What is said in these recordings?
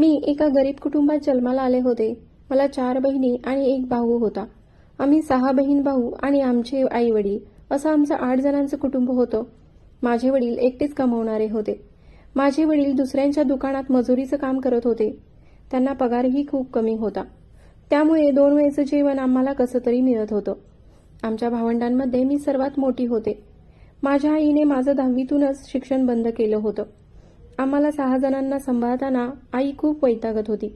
मी एका गरीब कुटुंबात जन्माला आले होते. मला चार बहिणी आणि एक भाऊ होता. आम्ही सहा बहीण भाऊ आणि आमचे आई वडील असं आमचं आठ जणांचं कुटुंब होतं. माझे वडील एकटेच कमावणारे होते. माझे वडील दुसऱ्यांच्या दुकानात मजुरीचं काम करत होते. त्यांना पगारही खूप कमी होता. त्यामुळे दोन वेळेचं जेवण आम्हाला कसं तरी मिळत होतं. आमच्या भावंडांमध्ये मी सर्वात मोठी होते. माझ्या आईने माझं दहावीतूनच शिक्षण बंद केलं होतं. आम्हाला सहा जणांना सांभाळताना आई खूप वैतागत होती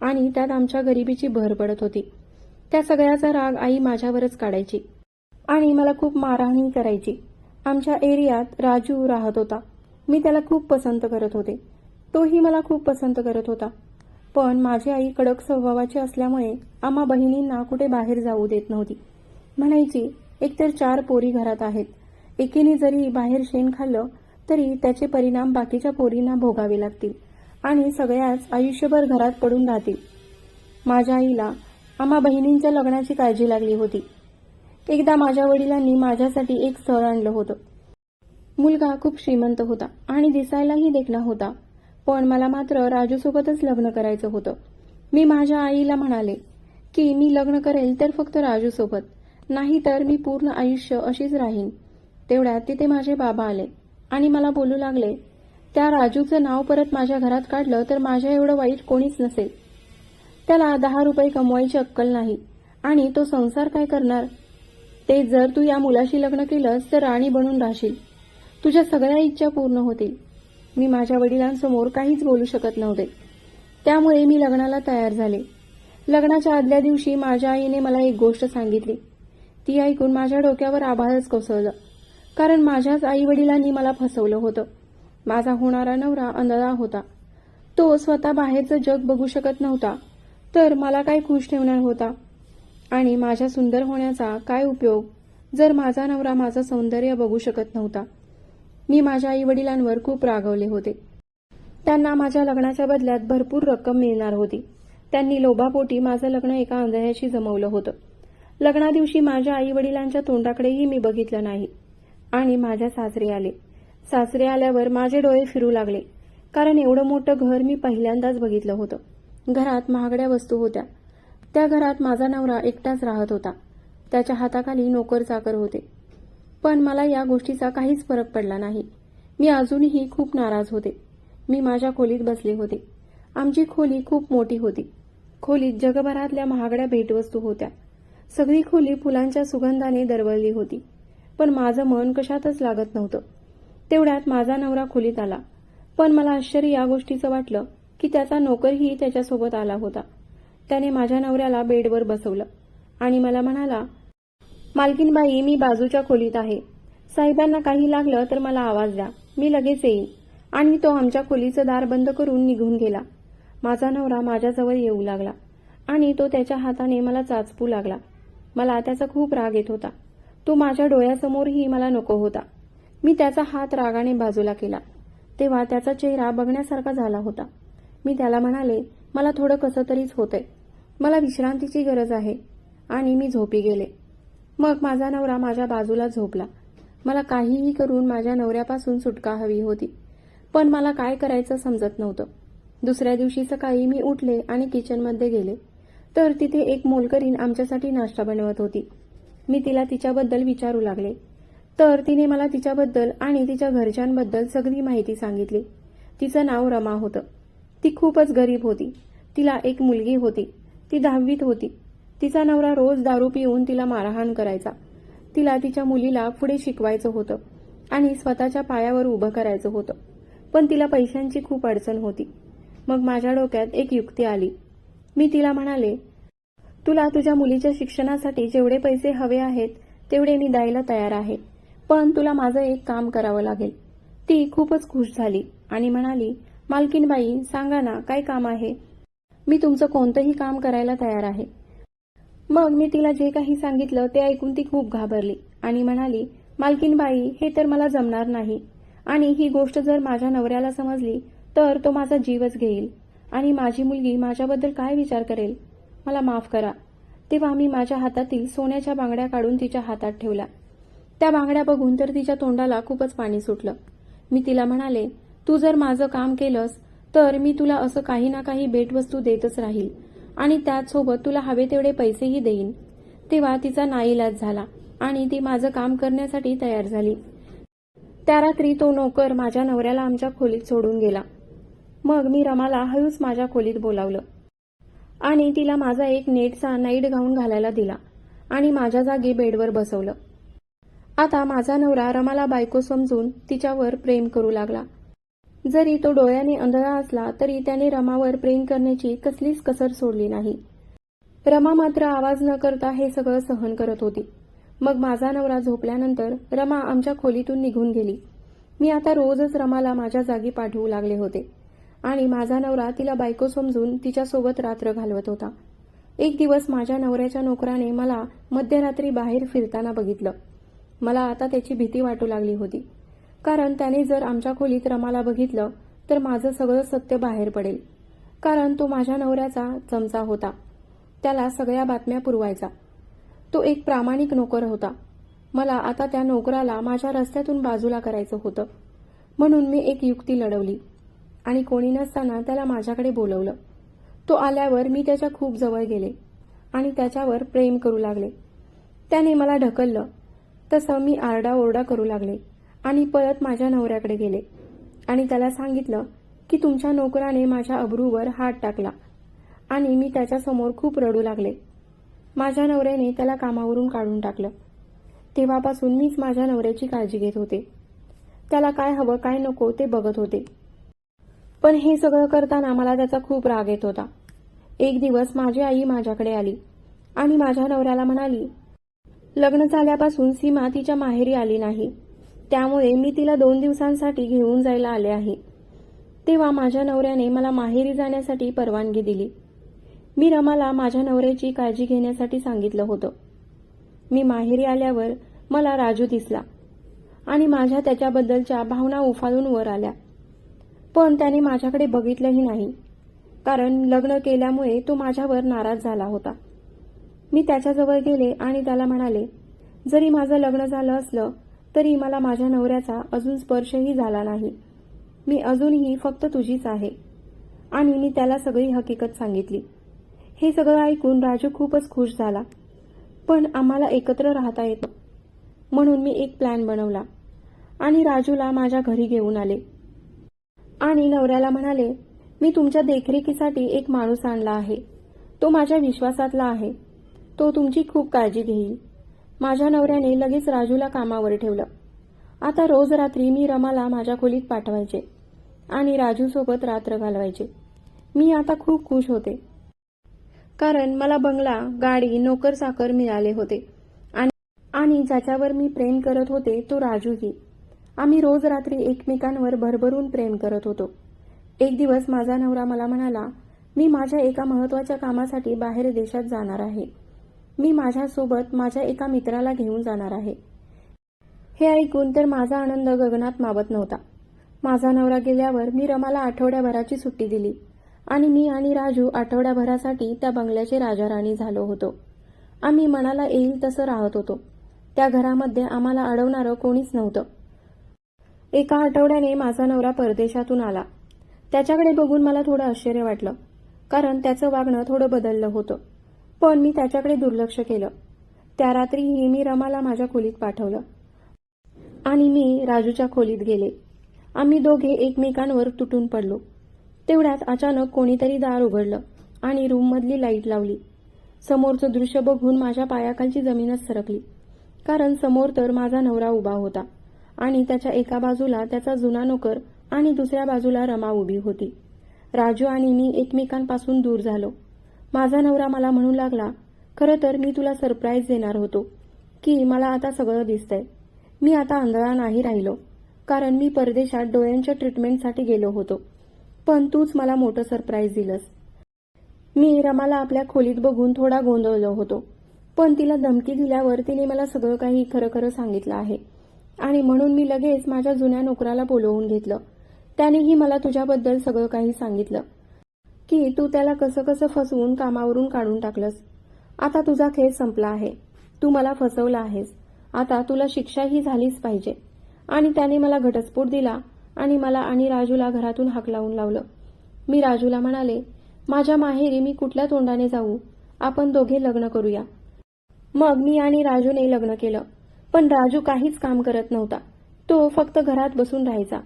आणि त्यात आमच्या गरिबीची भर पडत होती. त्या सगळ्याचा राग आई माझ्यावरच काढायची आणि मला खूप मारहाणी करायची. आमच्या एरियात राजू राहत होता. मी त्याला खूप पसंत करत होते. तोही मला खूप पसंत करत होता. पण माझी आई कडक स्वभावाची असल्यामुळे आम्हा बहिणींना कुठे बाहेर जाऊ देत नव्हती. म्हणायची एकतर चार पोरी घरात आहेत. एकीने जरी बाहेर शेण खाल्लं तरी त्याचे परिणाम बाकीच्या पोरींना भोगावे लागतील आणि सगळ्याच आयुष्यभर घरात पडून राहतील. माझ्या आईला आम्हा बहिणींच्या लग्नाची काळजी लागली होती. एकदा माझ्या वडिलांनी माझ्यासाठी एक स्थळ आणलं होतं. मुलगा खूप श्रीमंत होता आणि दिसायलाही देखणा होता पण मला मात्र राजूसोबतच लग्न करायचं होतं. मी माझ्या आईला म्हणाले की मी लग्न करेल तर फक्त राजूसोबत नाही तर मी पूर्ण आयुष्य अशीच राहीन. तेवढ्यात तिथे माझे बाबा आले. आणि मला बोलू लागले त्या राजूचं नाव परत माझ्या घरात काढलं तर माझ्या एवढं वाईट कोणीच नसेल. त्याला दहा रुपये कमवायची अक्कल नाही. आणि तो संसार काय करणार? ते जर तू या मुलाशी लग्न केलंस तर राणी बनून राहशील. तुझ्या सगळ्या इच्छा पूर्ण होतील. मी माझ्या वडिलांसमोर काहीच बोलू शकत नव्हते. त्यामुळे मी लग्नाला तयार झाले. लग्नाच्या आदल्या दिवशी माझ्या आईने मला एक गोष्ट सांगितली. ती ऐकून माझ्या डोक्यावर आभाळच कोसळलं. कारण माझ्याच आई वडिलांनी मला फसवलं होतं. माझा होणारा नवरा अंधळा होता. तो स्वतः बाहेरचं जग बघू शकत नव्हता तर मला काय खुश ठेवणार होता. आणि माझ्या सुंदर होण्याचा काय उपयोग जर माझा नवरा माझं सौंदर्य बघू शकत नव्हता? मी माझ्या आई वडिलांवर खूप रागवले होते. त्यांना माझ्या लग्नाच्या बदल्यात भरपूर रक्कम मिळणार होती. त्यांनी लोभापोटी माझं लग्न एका आंधळ्याशी जमवलं होतं. लग्नादिवशी माझ्या आई वडिलांच्या तोंडाकडेही मी बघितलं नाही. आणि माझ्या सासरे आले. सासरे आल्यावर माझे डोळे फिरू लागले. कारण एवढं मोठं घर मी पहिल्यांदाच बघितलं होतं. घरात महागड्या वस्तू होत्या. त्या घरात माझा नवरा एकटाच राहत होता. त्याच्या हाताखाली नोकर चाकर होते. पण मला या गोष्टीचा काहीच फरक पडला नाही. मी अजूनही खूप नाराज होते. मी माझ्या खोलीत बसले होते. आमची खोली खूप मोठी होती. खोलीत जगभरातल्या महागड्या भेटवस्तू होत्या. सगळी खोली फुलांच्या सुगंधाने दरवळली होती. पण माझं मन कशातच लागत नव्हतं. तेवढ्यात माझा नवरा खोलीत आला. पण मला आश्चर्य या गोष्टीचं वाटलं की त्याचा नोकरही त्याच्यासोबत आला होता. त्याने माझ्या नवऱ्याला बेडवर बसवलं आणि मला म्हणाला मालकीनबाई मी बाजूच्या खोलीत आहे. साहेबांना काही लागलं तर मला आवाज द्या. मी लगेच येईन. आणि तो आमच्या खोलीचं दार बंद करून निघून गेला. माझा नवरा माझ्याजवळ येऊ लागला आणि तो त्याच्या हाताने मला चाचपू लागला. मला त्याचा खूप राग येत होता. तो माझ्या डोळ्यासमोरही मला नको होता. मी त्याचा हात रागाने बाजूला केला. तेव्हा त्याचा चेहरा बघण्यासारखा झाला होता. मी त्याला म्हणाले मला थोडं कसं तरीच होतंय. मला विश्रांतीची गरज आहे. आणि मी झोपी गेले. मग माझा नवरा माझ्या बाजूला झोपला. मला काहीही करून माझ्या नवऱ्यापासून सुटका हवी होती. पण मला काय करायचं समजत नव्हतं. दुसऱ्या दिवशी सकाळी मी उठले आणि किचनमध्ये गेले. तर तिथे एक मोलकरीन आमच्यासाठी नाश्ता बनवत होती. मी तिला तिच्याबद्दल विचारू लागले. तर तिने मला तिच्याबद्दल आणि तिच्या घरच्यांबद्दल सगळी माहिती सांगितली. तिचं नाव रमा होतं. ती खूपच गरीब होती. तिला एक मुलगी होती. ती दहावीत होती. तिचा नवरा रोज दारू पिऊन तिला मारहाण करायचा. तिला तिच्या मुलीला पुढे शिकवायचं होतं आणि स्वतःच्या पायावर उभं करायचं होतं. पण तिला पैशांची खूप अडचण होती. मग माझ्या डोक्यात एक युक्ती आली. मी तिला म्हणाले तुला तुझ्या मुलीच्या शिक्षणासाठी जेवढे पैसे हवे आहेत तेवढे मी द्यायला तयार आहे. पण तुला माझं एक काम करावं लागेल. ती खूपच खुश झाली आणि म्हणाली मालकीनबाई सांगा ना काय काम आहे? मी तुमचं कोणतंही काम करायला तयार आहे. मग मी तिला जे काही सांगितलं ते ऐकून ती खूप घाबरली आणि म्हणाली मालकीनबाई हे तर मला जमणार नाही. आणि ही गोष्ट जर माझ्या नवऱ्याला समजली तर तो माझा जीवच घेईल. आणि माझी मुलगी माझ्याबद्दल काय विचार करेल? मला माफ करा. तेव्हा मी माझ्या हातातील सोन्याच्या बांगड्या काढून तिच्या हातात ठेवल्या. त्या बांगड्या बघून तर तिच्या तोंडाला खूपच पाणी सुटलं. मी तिला म्हणाले तू जर माझं काम केलंस तर मी तुला असं काही ना काही भेटवस्तू देतच राहील आणि त्याचसोबत तुला हवे तेवढे पैसेही देईन. तेव्हा तिचा नाईलाज झाला आणि ती माझं काम करण्यासाठी तयार झाली. त्या रात्री तो नोकर माझ्या नवऱ्याला आमच्या खोलीत सोडून गेला. मग मी रमाला हळूच माझ्या खोलीत बोलावलं. आणि तिला माझा एक नेटचा नाईट गाऊन घालायला दिला आणि माझ्या जागी बेडवर बसवलं. आता माझा नवरा रमाला बायको समजून तिच्यावर प्रेम करू लागला. जरी तो डोळ्याने अंधळा असला तरी त्याने रमावर प्रेम करण्याची कसलीच कसर सोडली नाही. रमा मात्र आवाज न करता हे सगळं सहन करत होती. मग माझा नवरा झोपल्यानंतर रमा आमच्या खोलीतून निघून गेली. मी आता रोजच रमाला माझ्या जागी पाठवू लागले होते. आणि माझा नवरा तिला बायको समजून तिच्यासोबत रात्र घालवत होता. एक दिवस माझ्या नवऱ्याच्या नोकराने मला मध्यरात्री बाहेर फिरताना बघितलं. मला आता त्याची भीती वाटू लागली होती. कारण त्याने जर आमच्या खोलीत रमाला बघितलं तर माझं सगळं सत्य बाहेर पडेल. कारण तो माझ्या नवऱ्याचा चमचा होता. त्याला सगळ्या बातम्या पुरवायचा. तो एक प्रामाणिक नोकर होता. मला आता त्या नोकराला माझ्या रस्त्यातून बाजूला करायचं होतं. म्हणून मी एक युक्ती लढवली. आणि कोणी नसताना त्याला माझ्याकडे बोलवलं. तो आल्यावर मी त्याच्या खूप जवळ गेले आणि त्याच्यावर प्रेम करू लागले. त्याने मला ढकललं. तसं मी आरडाओरडा करू लागले आणि परत माझ्या नवऱ्याकडे गेले. आणि त्याला सांगितलं की तुमच्या नोकराने माझ्या अब्रूवर हात टाकला आणि मी त्याच्यासमोर खूप रडू लागले. माझ्या नवऱ्याने त्याला कामावरून काढून टाकलं. तेव्हापासून मीच माझ्या नवऱ्याची काळजी घेत होते. त्याला काय हवं काय नको ते बघत होते. पण हे सगळं करताना मला त्याचा खूप राग येत होता. एक दिवस माझी आई माझ्याकडे आली आणि माझ्या नवऱ्याला म्हणाली लग्न झाल्यापासून सीमा तिच्या माहेरी आली नाही. त्यामुळे मी तिला दोन दिवसांसाठी घेऊन जायला आले आहे. तेव्हा माझ्या नवऱ्याने मला माहेरी जाण्यासाठी परवानगी दिली. मी रमाला माझ्या नवऱ्याची काळजी घेण्यासाठी सांगितलं होतं. मी माहेरी आल्यावर मला राजू दिसला आणि माझ्या त्याच्याबद्दलच्या भावना उफाळून वर आल्या. पण त्याने माझ्याकडे बघितलंही नाही. कारण लग्न केल्यामुळे तो माझ्यावर नाराज झाला होता. मी त्याच्याजवळ गेले आणि त्याला म्हणाले जरी माझं लग्न झालं असलं तरी मला माझ्या नवऱ्याचा अजून स्पर्शही झाला नाही. मी अजूनही फक्त तुझीच आहे. आणि मी त्याला सगळी हकीकत सांगितली. हे सगळं ऐकून राजू खूपच खुश झाला. पण आम्हाला एकत्र राहता येतं. म्हणून मी एक प्लॅन बनवला. आणि राजूला माझ्या घरी घेऊन आले. आणि नवऱ्याला म्हणाले मी तुमच्या देखरेखीसाठी एक माणूस आणला आहे. तो माझ्या विश्वासातला आहे. तो तुमची खूप काळजी घेईल. माझ्या नवऱ्याने लगेच राजूला कामावर ठेवलं. आता रोज रात्री मी रमाला माझ्या खोलीत पाठवायचे आणि राजूसोबत रात्र घालवायचे. मी आता खूप खुश होते. कारण मला बंगला गाडी नोकर चाकर मिळाले होते. आणि आणि ज्याच्यावर मी प्रेम करत होते तो राजूही. आम्ही रोज रात्री एकमेकांवर भरभरून प्रेम करत होतो. एक दिवस माझा नवरा मला म्हणाला मी माझ्या एका महत्त्वाच्या कामासाठी बाहेर देशात जाणार आहे. मी माझ्यासोबत माझ्या एका मित्राला घेऊन जाणार आहे. हे ऐकून तर माझा आनंद गगनात मावत नव्हता. माझा नवरा गेल्यावर मी रमाला आठवड्याभराची सुट्टी दिली आणि मी आणि राजू आठवड्याभरासाठी त्या बंगल्याचे राजाराणी झालो होतो. आम्ही मनाला येईल तसं राहत होतो. त्या घरामध्ये आम्हाला अडवणारं कोणीच नव्हतं. एका आठवड्याने माझा नवरा परदेशातून आला. त्याच्याकडे बघून मला थोडं आश्चर्य वाटलं कारण त्याचं वागणं थोडं बदललं होतं. पण मी त्याच्याकडे दुर्लक्ष केलं. त्या रात्रीही मी रमाला माझ्या खोलीत पाठवलं. आणि मी राजूच्या खोलीत गेले. आम्ही दोघे एकमेकांवर तुटून पडलो. तेवढ्यात अचानक कोणीतरी दार उघडलं आणि रूममधली लाइट लावली. समोरचं दृश्य बघून माझ्या पायाखालची जमीनच सरकली कारण समोर तर माझा नवरा उभा होता. आणि त्याच्या एका बाजूला त्याचा जुना नोकर आणि दुसऱ्या बाजूला रमा उभी होती. राजू आणि मी एकमेकांपासून दूर झालो. माझा नवरा मला म्हणू लागला खरं तर मी तुला सरप्राईज देणार होतो की मला आता सगळं दिसतंय. मी आता आंधळा नाही राहिलो कारण मी परदेशात डोळ्यांच्या ट्रीटमेंटसाठी गेलो होतो. पण तूच मला मोठं सरप्राईज दिलंस. मी रमाला आपल्या खोलीत बघून थोडा गोंधळलो होतो पण तिला धमकी दिल्यावर तिने मला सगळं काही खरं खरं सांगितलं आहे. आणि म्हणून मी लगेच माझ्या जुन्या नोकराला बोलवून घेतलं. त्यानेही मला तुझ्याबद्दल सगळं काही सांगितलं. की तू त्याला कसं कसं फसवून कामावरून काढून टाकलंस. आता तुझा खेळ संपला आहे. तू मला फसवला आहेस. आता तुला शिक्षाही झालीच पाहिजे. आणि त्याने मला घटस्फोट दिला आणि मला आणि राजूला घरातून हाक लावून लावलं. मी राजूला म्हणाले माझ्या माहेरी मी कुठल्या तोंडाने जाऊ? आपण दोघे लग्न करूया. मग मी आणि राजूने लग्न केलं. पण राजू काहीच काम करत नव्हता. तो फक्त घरात बसून राहायचा.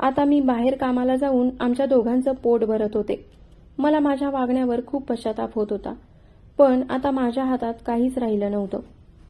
आता मी बाहेर कामाला जाऊन आमच्या दोघांचं पोट भरत होते. मला माझ्या वागण्यावर खूप पश्चाताप होत होता. पण आता माझ्या हातात काहीच राहिलं नव्हतं.